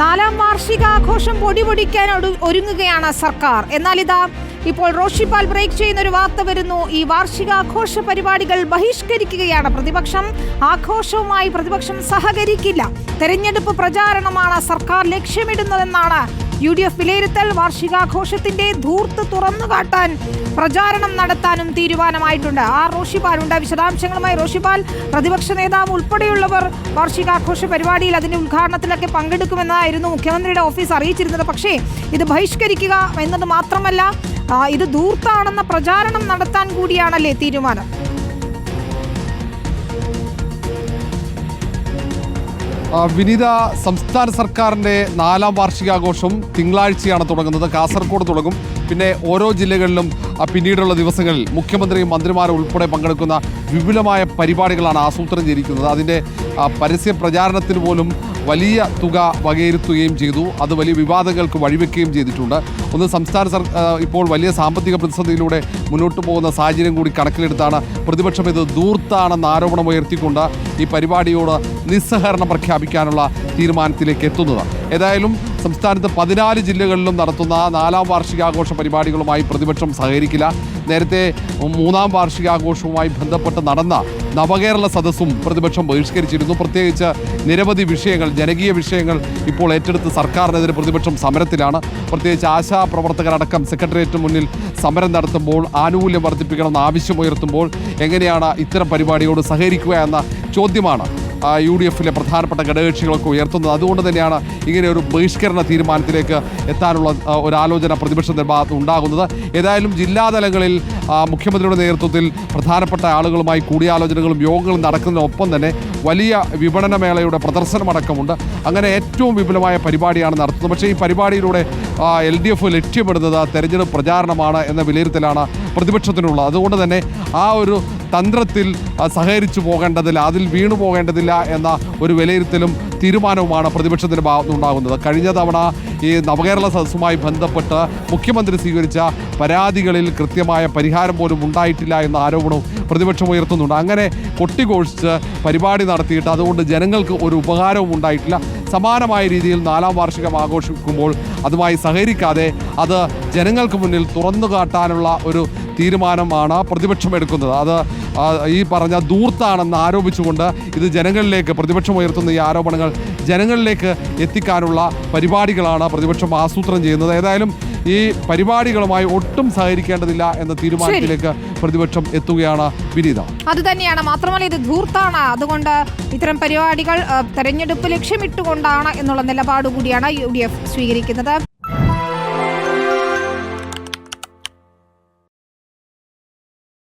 നാലാം വാർഷികാഘോഷം പൊടിപൊടിക്കാൻ ഒരുങ്ങുകയാണ് സർക്കാർ. എന്നാൽ ഇതാ ഇപ്പോൾ റോഷിപ്പാൽ ബ്രേക്ക് ചെയ്യുന്ന ഒരു വാർത്ത വരുന്നു. ഈ വാർഷികാഘോഷ പരിപാടികൾ ബഹിഷ്കരിക്കുകയാണ് പ്രതിപക്ഷം. ആഘോഷവുമായി പ്രതിപക്ഷം സഹകരിക്കില്ല. തെരഞ്ഞെടുപ്പ് പ്രചാരണമാണ് സർക്കാർ ലക്ഷ്യമിടുന്നതെന്നാണ് യു ഡി എഫ് വിലയിരുത്തൽ വാർഷികാഘോഷത്തിന്റെ ധൂർത്ത് തുറന്നുകാട്ടാൻ പ്രചാരണം നടത്താനും തീരുമാനമായിട്ടുണ്ട്. ആ റോഷിപാലുണ്ട് വിശദാംശങ്ങളുമായി റോഷിപാൽ പ്രതിപക്ഷ നേതാവ് ഉൾപ്പെടെയുള്ളവർ വാർഷികാഘോഷ പരിപാടിയിൽ അതിന്റെ ഉദ്ഘാടനത്തിലൊക്കെ പങ്കെടുക്കുമെന്നായിരുന്നു മുഖ്യമന്ത്രിയുടെ ഓഫീസ് അറിയിച്ചിരുന്നത്. പക്ഷേ ഇത് ബഹിഷ്കരിക്കുക എന്നത് മാത്രമല്ല ഇത് ധൂർത്താണെന്ന പ്രചാരണം നടത്താൻ കൂടിയാണല്ലേ തീരുമാനം? വിനീത സംസ്ഥാന സർക്കാരിന്റെ നാലാം വാർഷികാഘോഷം തിങ്കളാഴ്ചയാണ് തുടങ്ങുന്നത്. കാസർഗോഡ് തുടങ്ങും. പിന്നെ ഓരോ ജില്ലകളിലും പിന്നീടുള്ള ദിവസങ്ങളിൽ മുഖ്യമന്ത്രിയും മന്ത്രിമാരും ഉൾപ്പെടെ പങ്കെടുക്കുന്ന വിപുലമായ പരിപാടികളാണ് ആസൂത്രണം ചെയ്തിരിക്കുന്നത്. അതിന്റെ പരസ്യ പ്രചാരണത്തിന് പോലും വലിയ തുക വകയിരുത്തുകയും ചെയ്തു. അത് വലിയ വിവാദങ്ങൾക്ക് വഴിവെക്കുകയും ചെയ്തിട്ടുണ്ട്. ഒന്ന് സംസ്ഥാന സർ ഇപ്പോൾ വലിയ സാമ്പത്തിക പ്രതിസന്ധിയിലൂടെ മുന്നോട്ട് പോകുന്ന സാഹചര്യം കൂടി കണക്കിലെടുത്താണ് പ്രതിപക്ഷം ഇത് ദൂർത്താണെന്ന ആരോപണം ഉയർത്തിക്കൊണ്ട് ഈ പരിപാടിയോട് നിസ്സഹകരണം പ്രഖ്യാപിക്കാനുള്ള തീരുമാനത്തിലേക്ക് എത്തുന്നത്. ഏതായാലും സംസ്ഥാനത്ത് പതിനാല് ജില്ലകളിലും നടത്തുന്ന നാലാം വാർഷികാഘോഷ പരിപാടികളുമായി പ്രതിപക്ഷം സഹകരിക്കില്ല. നേരത്തെ മൂന്നാം വാർഷികാഘോഷവുമായി ബന്ധപ്പെട്ട് നടന്ന നവകേരള സദസ്സും പ്രതിപക്ഷം ബഹിഷ്കരിച്ചിരുന്നു. പ്രത്യേകിച്ച് നിരവധി വിഷയങ്ങൾ ജനകീയ വിഷയങ്ങൾ ഇപ്പോൾ ഏറ്റെടുത്ത് സർക്കാരിനെതിരെ പ്രതിപക്ഷം സമരത്തിലാണ്. പ്രത്യേകിച്ച് ആശാ പ്രവർത്തകരടക്കം സെക്രട്ടേറിയറ്റിന് മുന്നിൽ സമരം നടത്തുമ്പോൾ ആനുകൂല്യം വർദ്ധിപ്പിക്കണമെന്ന ആവശ്യമുയർത്തുമ്പോൾ എങ്ങനെയാണ് ഇത്തരം പരിപാടിയോട് സഹകരിക്കുക എന്ന ചോദ്യമാണ് യു ഡി എഫിലെ പ്രധാനപ്പെട്ട ഘടകകക്ഷികളൊക്കെ ഉയർത്തുന്നത്. അതുകൊണ്ട് തന്നെയാണ് ഇങ്ങനെ ഒരു ബഹിഷ്കരണ തീരുമാനത്തിലേക്ക് എത്താനുള്ള ഒരു ആലോചന പ്രതിപക്ഷത്തിന്റെ ഭാഗത്ത് ഉണ്ടാകുന്നത്. ഏതായാലും ജില്ലാതലങ്ങളിൽ മുഖ്യമന്ത്രിയുടെ നേതൃത്വത്തിൽ പ്രധാനപ്പെട്ട ആളുകളുമായി കൂടിയാലോചനകളും യോഗങ്ങളും നടക്കുന്നതിനൊപ്പം തന്നെ വലിയ വിപണന മേളയുടെ പ്രദർശനമടക്കമുണ്ട്. അങ്ങനെ ഏറ്റവും വിപുലമായ പരിപാടിയാണ് നടത്തുന്നത്. പക്ഷേ ഈ പരിപാടിയിലൂടെ എൽ ഡി എഫ് ലക്ഷ്യമിടുന്നത് തെരഞ്ഞെടുപ്പ് പ്രചാരണമാണ് എന്ന വിലയിരുത്തലാണ് പ്രതിപക്ഷത്തിനുള്ളത്. അതുകൊണ്ട് തന്നെ ആ ഒരു തന്ത്രത്തിൽ സഹകരിച്ചു പോകേണ്ടതില്ല അതിൽ വീണു പോകേണ്ടതില്ല എന്ന ഒരു വിലയിരുത്തലും തീരുമാനവുമാണ് പ്രതിപക്ഷത്തിന്റെ ഭാഗത്തുനിന്നുണ്ടാകുന്നത് കഴിഞ്ഞ തവണ ഈ നവകേരള സദസ്സുമായി ബന്ധപ്പെട്ട് മുഖ്യമന്ത്രി സ്വീകരിച്ച പരാതികളിൽ കൃത്യമായ പരിഹാരം പോലും ഉണ്ടായിട്ടില്ല എന്ന ആരോപണവും പ്രതിപക്ഷം ഉയർത്തുന്നുണ്ട്. അങ്ങനെ കൊട്ടിഘോഷിച്ച് പരിപാടി നടത്തിയിട്ട് അതുകൊണ്ട് ജനങ്ങൾക്ക് ഒരു ഉപകാരവും ഉണ്ടായിട്ടില്ല. സമാനമായ രീതിയിൽ നാലാം വാർഷികം ആഘോഷിക്കുമ്പോൾ അതുമായി സഹകരിക്കാതെ അത് ജനങ്ങൾക്ക് മുന്നിൽ തുറന്നു കാട്ടാനുള്ള ഒരു തീരുമാനമാണ് പ്രതിപക്ഷം എടുക്കുന്നത്. അത് ഈ പറഞ്ഞ ദൂർത്താണെന്ന് ആരോപിച്ചുകൊണ്ട് ഇത് ജനങ്ങളിലേക്ക് പ്രതിപക്ഷം ഉയർത്തുന്ന ഈ ആരോപണങ്ങൾ ജനങ്ങളിലേക്ക് എത്തിക്കാനുള്ള പരിപാടികളാണ് പ്രതിപക്ഷം ആസൂത്രണം ചെയ്യുന്നത്. ഏതായാലും ഈ പരിപാടികളുമായി ഒട്ടും സഹകരിക്കേണ്ടതില്ല എന്ന തീരുമാനത്തിലേക്ക് പ്രതിപക്ഷം എത്തുകയാണ് വിനീത. അത് തന്നെയാണ്. മാത്രമല്ല ഇത് ധൂർത്താണ്. അതുകൊണ്ട് ഇത്തരം പരിപാടികൾ തെരഞ്ഞെടുപ്പ് ലക്ഷ്യമിട്ടുകൊണ്ടാണ് എന്നുള്ള നിലപാട് കൂടിയാണ് യു ഡി എഫ് സ്വീകരിക്കുന്നത്.